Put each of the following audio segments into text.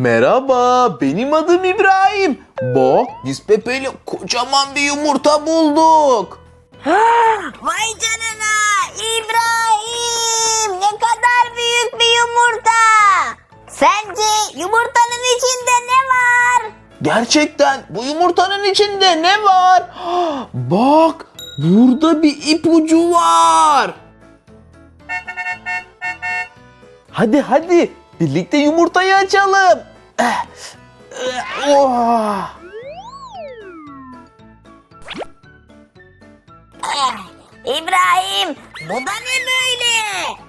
Merhaba, benim adım İbrahim. Bak, biz Pepe ile kocaman bir yumurta bulduk. Vay canına İbrahim ne kadar büyük bir yumurta. Sence yumurtanın içinde ne var? Gerçekten bu yumurtanın içinde ne var? Bak, burada bir ipucu var. Hadi hadi, birlikte yumurtayı açalım. Oh. İbrahim bu da ne böyle?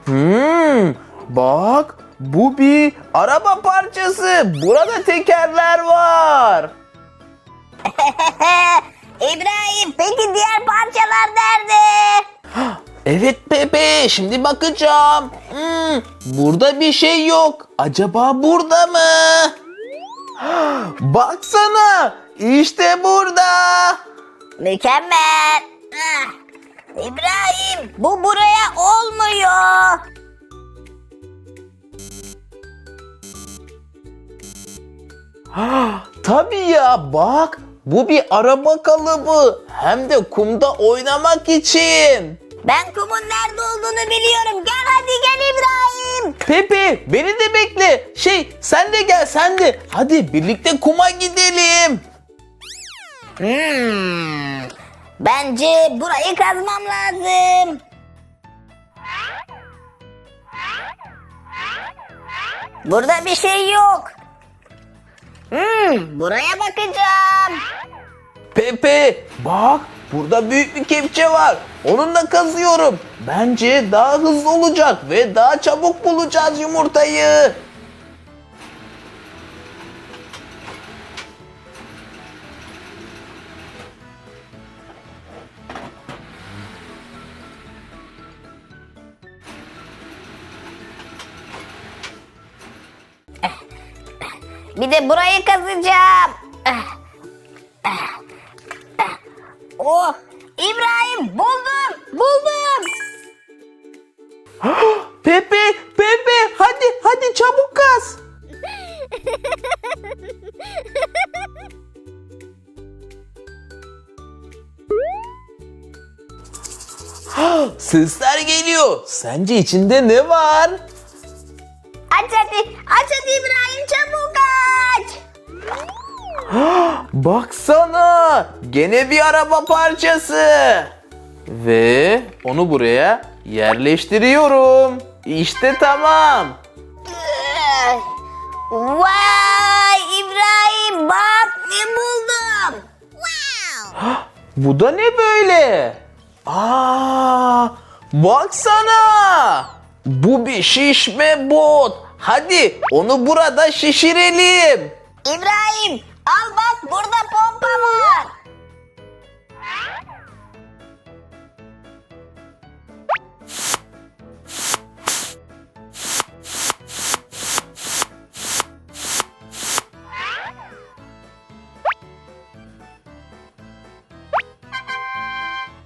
Hmm, bak bu bir araba parçası. Burada tekerler var. İbrahim peki Şimdi bakacağım. Hmm, burada bir şey yok. Acaba burada mı? Baksana, işte burada. Mükemmel. Ah, İbrahim bu buraya olmuyor. Tabii ya, bak bu bir araba kalıbı. Hem de kumda oynamak için. Ben kumun nerede olduğunu biliyorum. Gel hadi gel İbrahim. Pepe, beni de bekle. Şey, sen de gel, sen de. Hadi birlikte kuma gidelim. Hmm, bence burayı kazmam lazım. Burada bir şey yok. Hmm, buraya bakacağım. Pepe bak burada büyük bir kepçe var. Onunla kazıyorum. Bence daha hızlı olacak ve daha çabuk bulacağız yumurtayı. Bir de burayı kazacağım. Oh, İbrahim buldum, buldum. Pepe, Pepe hadi hadi çabuk kaz. Sesler geliyor. Sence içinde ne var? Aç hadi, aç hadi İbrahim çabuk aç. Baksana gene bir araba parçası. Ve onu buraya yerleştiriyorum. İşte tamam. Vay İbrahim bak ne buldum. Wow. Bu da ne böyle? Aa, baksana. Bu bir şişme bot. Hadi onu burada şişirelim. İbrahim al bak burada pompa var.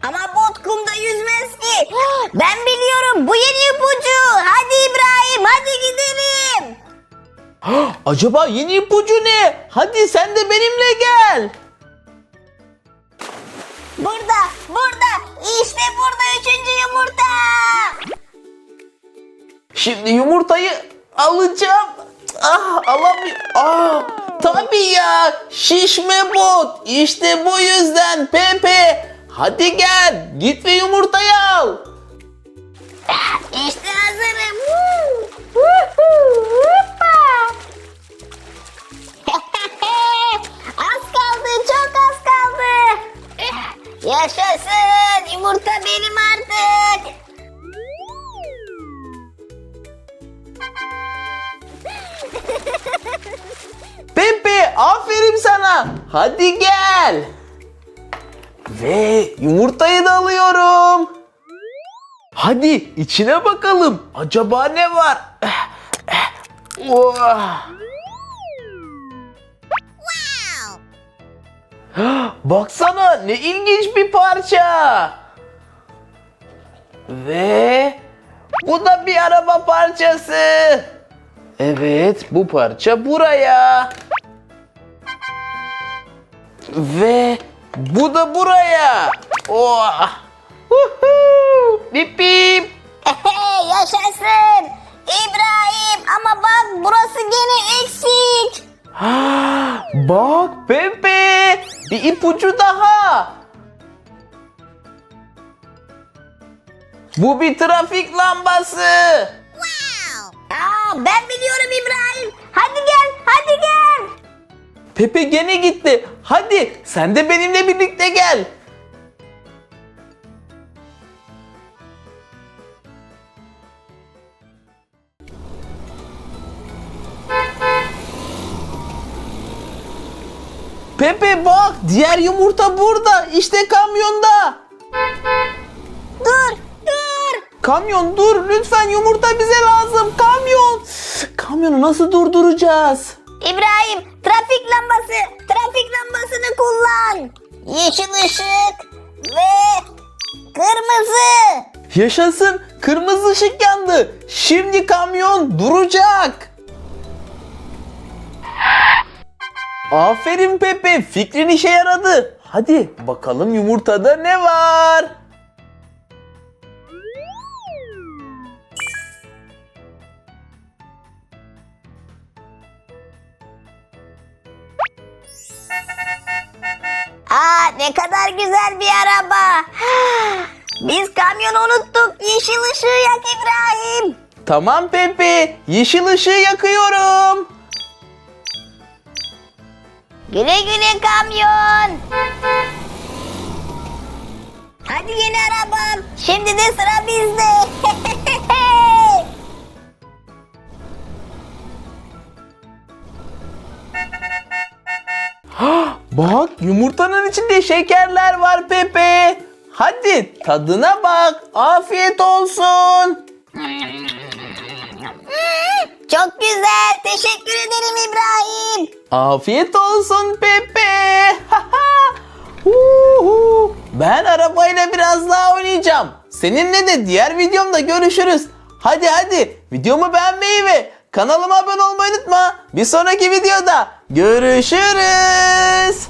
Ama bot kumda yüzmez ki. Ben biliyorum bu yeni ipucu. Hadi İbrahim hadi. Acaba yeni ipucu ne? Hadi sen de benimle gel. Burada, burada, işte burada üçüncü yumurta. Şimdi yumurtayı alacağım. Ah alamıyorum. Ah tabii ya şişme bot. İşte bu yüzden Pepe. Hadi gel git ve yumurtayı al. İşte hazırım. Woo! Woohoo! Pepe aferin sana. Hadi gel. Ve yumurtayı da alıyorum. Hadi içine bakalım. Acaba ne var? Oh. Baksana ne ilginç bir parça. Ve bu da bir araba parçası. Evet bu parça buraya. Ve bu da buraya. Oh. Huhu. Bip bip. Yaşasın. İbrahim ama bak burası gene eksik. Bak Pepe. Bir ipucu daha. Bu bir trafik lambası. Aa, ben biliyorum İbrahim. Hadi gel, hadi gel. Pepe gene gitti. Hadi sen de benimle birlikte gel. Pepe bak diğer yumurta burada. İşte kamyonda. Kamyon dur lütfen yumurta bize lazım. Kamyon. Kamyonu nasıl durduracağız? İbrahim, trafik lambası, trafik lambasını kullan. Yeşil ışık ve kırmızı. Yaşasın kırmızı ışık yandı. Şimdi kamyon duracak. Aferin Pepe fikrin işe yaradı. Hadi bakalım yumurtada ne var? Ne kadar güzel bir araba. Biz kamyonu unuttuk. Yeşil ışığı yak İbrahim. Tamam Pepe yeşil ışığı yakıyorum. Güle güle kamyon. Hadi yeni arabam. Şimdi de sıra bizde. Yumurtanın içinde şekerler var Pepe. Hadi tadına bak. Afiyet olsun. Çok güzel. Teşekkür ederim İbrahim. Afiyet olsun Pepe. Ben arabayla biraz daha oynayacağım. Seninle de diğer videomda görüşürüz. Hadi hadi videomu beğenmeyi ve kanalıma abone olmayı unutma. Bir sonraki videoda görüşürüz.